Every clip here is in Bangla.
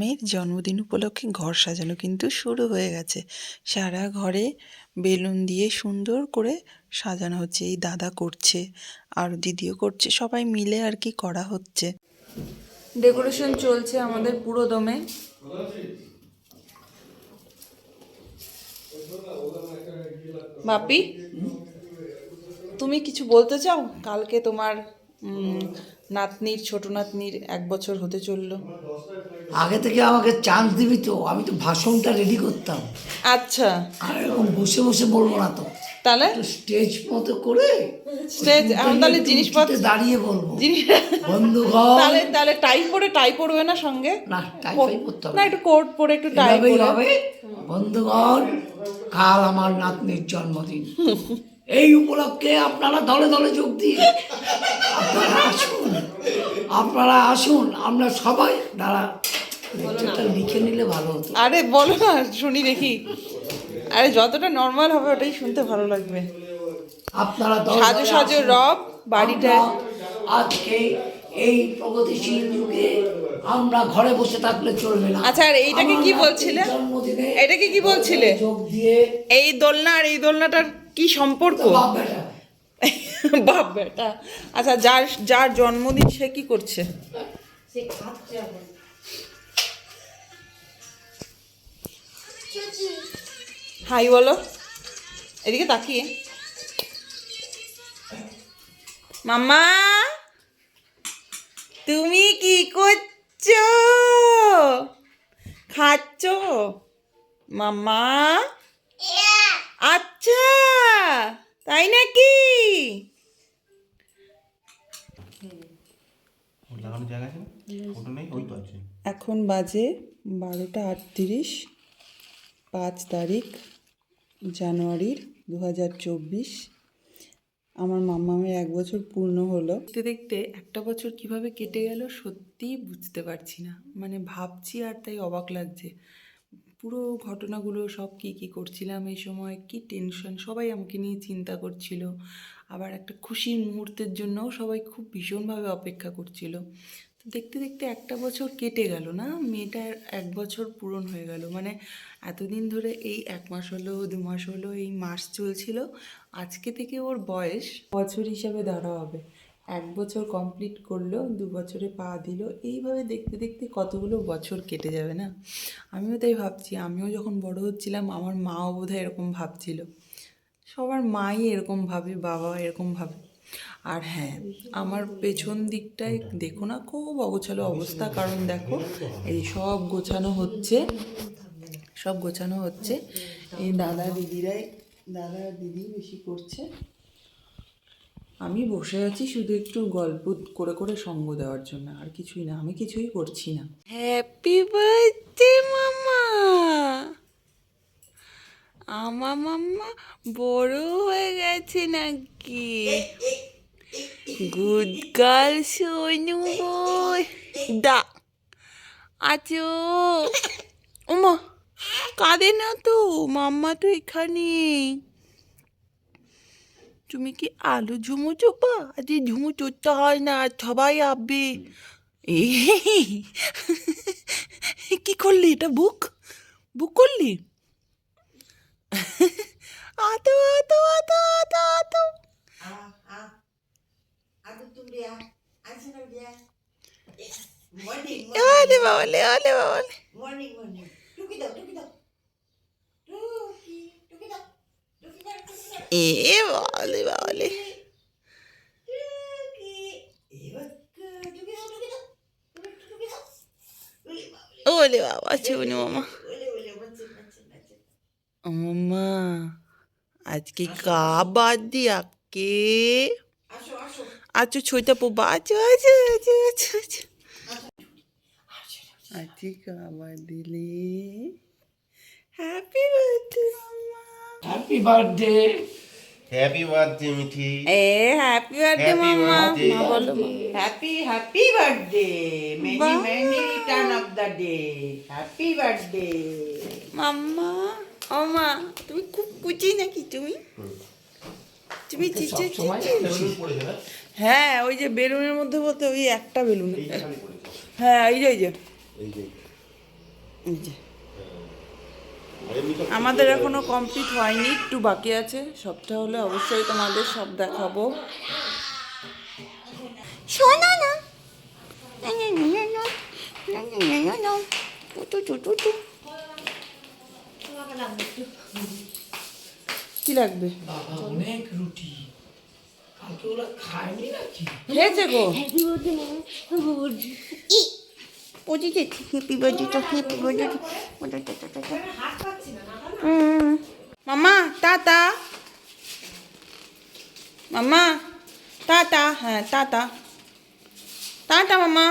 মেয়ের জন্মদিন উপলক্ষে ঘর সাজানো কিন্তু শুরু হয়ে গেছে। সারা ঘরে বেলুন দিয়ে সুন্দর করে সাজানো হচ্ছে, এই দাদা করছে, আর দিদিও করছে, সবাই মিলে আর কি করা হচ্ছে। ডেকোরেশন চলছে আমাদের পুরো দমে। বাপি, তুমি কিছু বলতে চাও? কালকে তোমার নাতনির ছোট নাতনির এক বছর হতে চলল। আগে থেকে আমাকে চান্স দিবি তো আমি তো ভাষণটা রেডি করতাম। আচ্ছা। আর এরকম বসে বসে বলব না তো। তাহলে? স্টেজ মতো করে স্টেজ এখন তাহলে জিনিসপত্র দাঁড়িয়ে বলব। বন্ধুগণ। তাহলে তাহলে টাই পরে টাই পরবে না সঙ্গে? না টাই করতে হবে না একটু কোট পরে একটু টাই পরে। হবে। বন্ধুগণ কাল আমার নাতনির জন্মদিন। এই উপলক্ষে আপনারা দলে দলে যোগ দিয়ে আপনারা আসুন আপনারা আসুন আমরা সবাই দাঁড়া লেকচারটা লিখে নিলে ভালো হতো আরে বলো না শুনি দেখি আরে যতটা নর্মাল হবে ওটাই শুনতে ভালো লাগবে আপনারা সাজো সাজো। রব আমরা আজকে এই প্রগতিশীল যুগে আমরা ঘরে বসে থাকলে চলবে না আচ্ছা, আর এইটাকে কি বলছিলে? এটাকে কি বলছিলে? যোগ দিয়ে এই দোলনা আর এই দোলনাটার কি সম্পর্ক? বাপ বেটা। আচ্ছা যার যার জন্মদিন সে কি করছে? হাই বলো। এদিকে তাকিয়ে। মাম্মা তুমি কি করছ? খাচ্ছ? মাম্মা আচ্ছা তাই নাকি? এখন বাজে বারোটা আটত্রিশ পাঁচ তারিখ জানুয়ারির দু হাজার চব্বিশ। আমার মামামের এক বছর পূর্ণ হলো। দেখতে দেখতে একটা বছর কীভাবে কেটে গেল সত্যিই বুঝতে পারছি না। মানে ভাবছি আর তাই অবাক লাগছে। পুরো ঘটনাগুলো সব কি কি করছিলাম এই সময়? কি টেনশন সবাই আমাকে নিয়ে চিন্তা করছিল। আবার একটা খুশির মুহূর্তের জন্যও সবাই খুব ভীষণভাবে অপেক্ষা করছিল। তো দেখতে দেখতে একটা বছর কেটে গেল না? মেয়েটার এক বছর পূরণ হয়ে গেল। মানে এতদিন ধরে এই এক মাস হলো, দু মাস হলো, এই মাস চলছিল। আজকে থেকে ওর বয়স বছর হিসাবে ধরা হবে। এক বছর কমপ্লিট করল, দু বছরে পা দিল। এইভাবে দেখতে দেখতে কতগুলো বছর কেটে যাবে না? আমিও তাই ভাবছি, আমিও যখন বড় হচ্ছিলাম, আমার মাও বোধহয় এরকম ভাবছিল। সবার মাই এরকম ভাবে, বাবা এরকম ভাবে। আর হ্যাঁ আমার পেছন দিকটায় দেখো না, খুব অগোছালো অবস্থা। কারণ দেখো, এই সব গোছানো হচ্ছে, সব গোছানো হচ্ছে। এই দাদা দিদিরাই, দাদা দিদি বেশি করছে। আমি বসে আছি শুধু একটু গল্প করে করে সঙ্গ দেওয়ার জন্য, আর কিছুই না, আমি কিছুই করছি না। হ্যাপি বার্থডে মামা! আমার মাম্মা বড় হয়ে গেছে নাকি? গুড গার্ল সোনু বই দা আছো ওমা কাঁদে না তো? মাম্মা তো এখানে তুমি কি আলু ঝুমু চোপা আজকে ঝুমু চড়তে হয় না সবাই আববে এই কি করলি এটা বুক? বুক করলি? আতো আতো আতো আতো আতো Morning, ওলে বাবালে ওলে বাবালে। Morning, morning. Look it up, look it up. What's it, what's it, what's it? ও মামা আজকে কা আকে Asho, asho. আচ্ছা ছইটা পোবা আচ্ছা আচ্ছা আচ্ছা আচ্ছা আচ্ছা আজকে কা বার্থডে হ্যাপি বার্থডে মামা happy birthday happy birthday Mithi এ হ্যাপি বার্থডে Happy মামা। birthday. মা বলো Happy, happy birthday. Many, Bye. many return of the day. Happy birthday. মাম্মা ও মা তুমি খুব কুচি নাকি তুমি? তুমি চিচি হ্যাঁ ওই যে বেলুনের মধ্যে বলতে ওই একটা বেলুন। হ্যাঁ এই যে এই যে। এই যে। এই যে। আমাদের এখনও কমপ্লিট হয়নি একটু বাকি আছে। সবটা হলে অবশ্যই তোমাদের সব দেখাবো। শোনা কি লাগবে? অনেক রুটি। খেয়েছে গো। পজিতে হ্যাপি বার্থডে তো হ্যাপি বার্থডে মামা টাটা মামা টাটা হ্যাঁ টাটা টাটা মামা।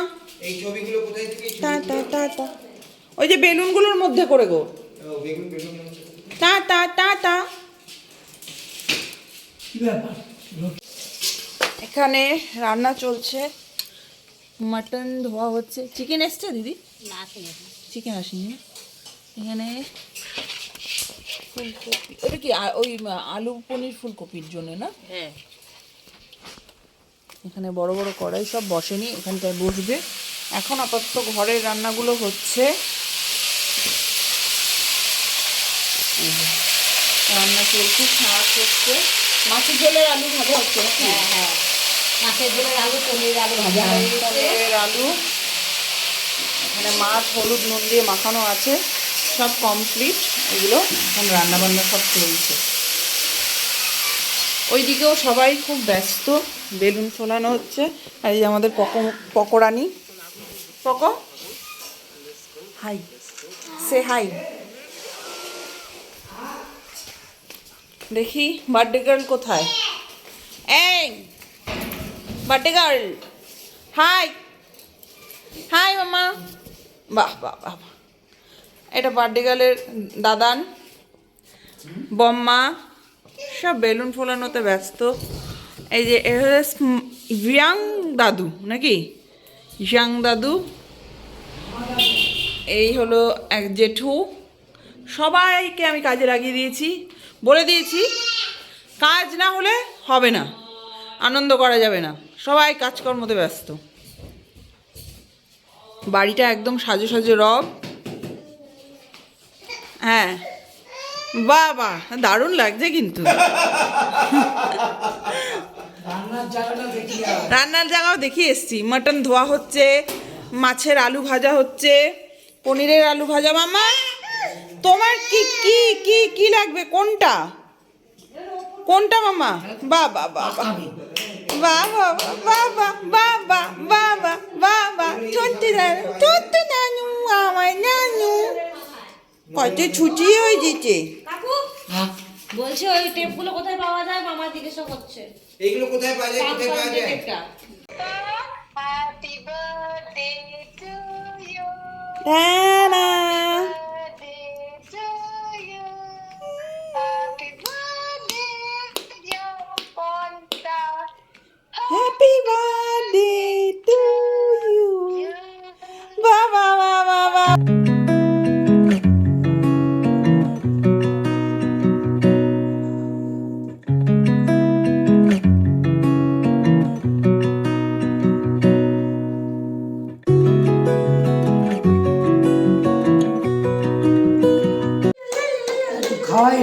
এই ছবিগুলো কোথায় থেকে টাটা টাটা ওই যে বেলুনগুলোর মধ্যে করে গো। টাটা টাটা এখানে রান্না চলছে। মাটন ধোয়া হচ্ছে। চিকেন এসছে দিদি? চিকেন আসেনি? এখানে। ফুলকপি। ওটা কি ওই আলু পনির ফুলকপির জন্য না? হ্যাঁ। এখানে বড় বড় কড়াই সব বসেনি এখানটায় বসবে। এখন আপাতত ঘরের রান্নাগুলো হচ্ছে। রান্না চলছে শাক হচ্ছে। মাছের ঝোলের আলু ভাজা হচ্ছে হ্যাঁ হ্যাঁ। আলু আলু আলু। এখানে মাছ, হলুদ, নুন দিয়ে মাখানো আছে। সব কমপ্লিট এগুলো এখন রান্না বান্না সব চলছে। ওইদিকেও সবাই খুব ব্যস্ত। বেলুন ফোলানো হচ্ছে। আর এই আমাদের পক, পকোড়ানি। পক? হাই সে হাই দেখি বার্থডে গার্ল কোথায়? এই! বার্থডে গার্ল হাই হাই মামা বাহ বাহ বাহ। এটা বার্থডে গার্লের দাদান বম্মা সব বেলুন ফোলানোতে ব্যস্ত এই যে ইয়াং দাদু নাকি ইয়াং দাদু এই হলো এক জেঠু সবাইকে আমি কাজে লাগিয়ে দিয়েছি বলে দিয়েছি কাজ না হলে হবে না আনন্দ করা যাবে না। সবাই কাজকর্মতে ব্যস্ত। বাড়িটা একদম সাজো সাজো রব। হ্যাঁ। বাহ বাহ দারুণ লাগছে কিন্তু। রান্নার জায়গাও দেখি এসছি। মাটন ধোয়া হচ্ছে, মাছের আলু ভাজা হচ্ছে, পনিরের আলু ভাজা। মামা, তোমার কি কি কি কি লাগবে? কোনটা? কোনটা মামা বা বা বা বা আমি বাহ বাহ বাহ বাহ বাহ বাহ বাহ বাহ বাহ বাহ ছোট্ট নানু ছোট্ট নানু আমার নানু কত ছুটি হয়ে যেতে হ্যাঁ বলছে ওই টেপগুলো কোথায় পাওয়া যায় মামা জিজ্ঞাসা করছে এইগুলো কোথায় পাওয়া যায় কোথায় পাওয়া যায় টেপটা টানা হ্যাপি বার্থডে টু ইউ বাবা বাবা বাবা একটু খাওয়াই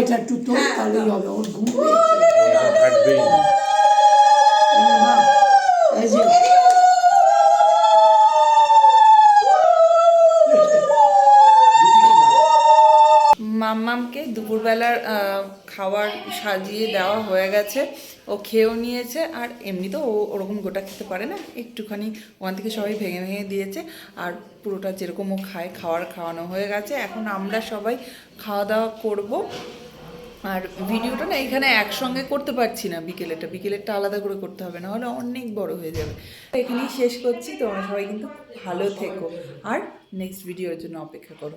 এটা একটু তোর তাহলেই হবে। ওর ঘুম মাম্মামকে দুপুরবেলার খাবার সাজিয়ে দেওয়া হয়ে গেছে। ও খেয়েও নিয়েছে আর এমনি তো ও ওরকম গোটা খেতে পারে না। একটুখানি ওখান থেকে সবাই ভেঙে ভেঙে দিয়েছে আর পুরোটা যেরকম ও খায় খাওয়ার খাওয়ানো হয়ে গেছে। এখন আমরা সবাই খাওয়া দাওয়া করব। আর ভিডিওটা না এখানে একসঙ্গে করতে পারছি না বিকেলেরটা। বিকেলেরটা আলাদা করে করতে হবে না হলে অনেক বড় হয়ে যাবে। এখানেই শেষ করছি। তোমরা সবাই কিন্তু ভালো থেকো। আর নেক্সট ভিডিওর জন্য অপেক্ষা করো।